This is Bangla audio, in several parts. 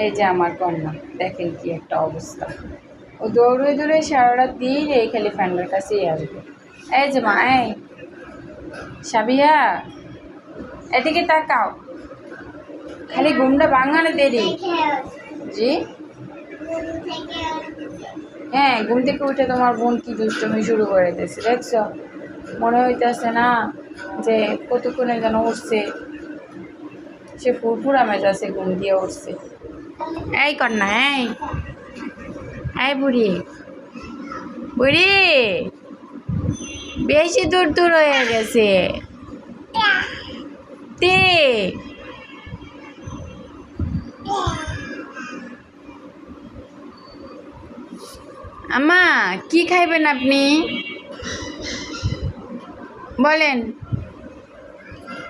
এই যে আমার কন্যা, দেখেন কি একটা অবস্থা। ও দৌড়ে দৌড়ে সারা রাত দিন এই খালি ফ্যানের কাছেই আসবে। এই যে মা, এই। সাবিয়া, এদিকে তাকাও। খালি ঘুমটা ভাঙানো দেরি। জি? হ্যাঁ ঘুম থেকে উঠে তোমার বোন কি দুষ্টমি শুরু করে দিয়েছে, দেখছ? মনে হইতেছে না যে কতক্ষণে যেন উঠছে। সে ফুরফুরা মেজাজে ঘুম দিয়ে উঠছে। এই কন্যা, এই। এই বুড়ি। বুড়ি, বেশি দূর দূর হয়ে গেছে। আমা কি খাইবেন আপনি? বলেন।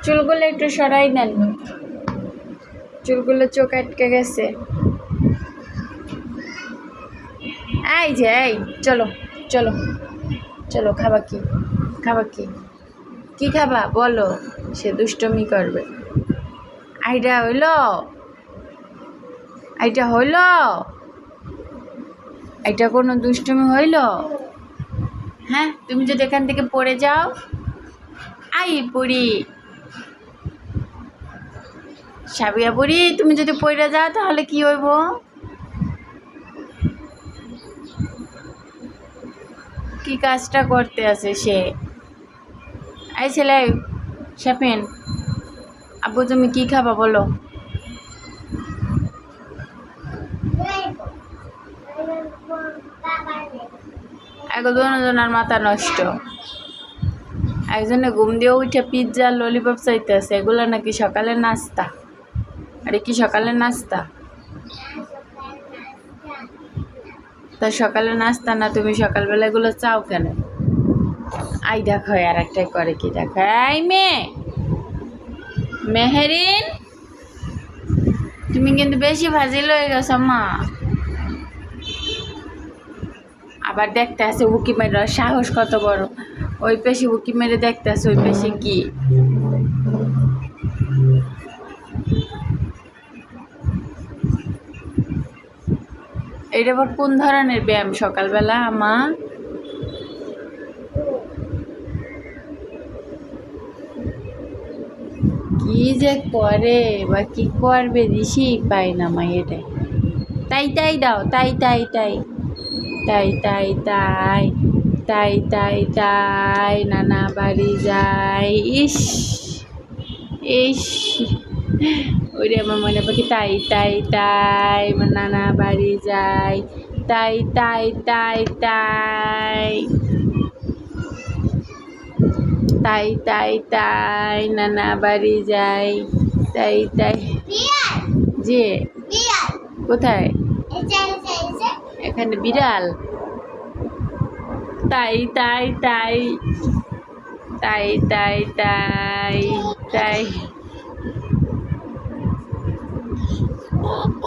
চুলগুলো একটু সরাই নেন চুলগুলো চোখ আটকে গেছে। এই যে, এই, চলো চলো চলো, খাবা কি? খাবা কি? কি খাবা? বলো, সে দুষ্টমি করবে। আইটা হইল? আইটা হইল? এটা কোনো দুষ্টমি হইল? হ্যাঁ তুমি যদি এখান থেকে পড়ে যাও। আই বুড়ি। সাবিয়া বুড়ি, তুমি যদি পড়ে যাও তাহলে কি হইব? কি কাজটা করতে আছে সে? এই ছেলে শাপিন আব্বু তুমি কি খাবা বলো? দুজনের মাথা নষ্ট। একজনে ঘুম দিয়ে উঠে পিৎজা ললিপপ চাইতেছে, এগুলো নাকি সকালের নাস্তা। আরে কি সকালের নাস্তা? তা সকালে নাস্তা না তুমি সকালবেলা এগুলো চাও কেন? আই দেখো আর একটাই করে কি দেখো। এই মেয়ে! মেহেরিন! তুমি কিন্তু বেশি ভাজিল হয়ে গেছো, মা। আবার দেখতে আছে উকি মেরে সাহস কত বড়। ওই পেশি উকি মেরে দেখতে আছে ওই পেশে কি? এটা আবার কোন ধরনের ব্যায়াম? সকালবেলা আমা? কি যে করে বা কি করবে দিশি পাই না মা এটাই তাই তাই দাও, তাই তাই তাই। তাই তাই তাই তাই তাই তাই, নানা বাড়ি যাই। ইস ইস। ওরে আমার মনে পাখি তাই তাই তাই, আমার নানা বাড়ি যাই, তাই তাই তাই তাই। তাই তাই তাই, নানা বাড়ি যাই, তাই তাই। যে কোথায়? এখানে বিড়াল। তাই তাই তাই। তাই তাই তাই তাই। 我们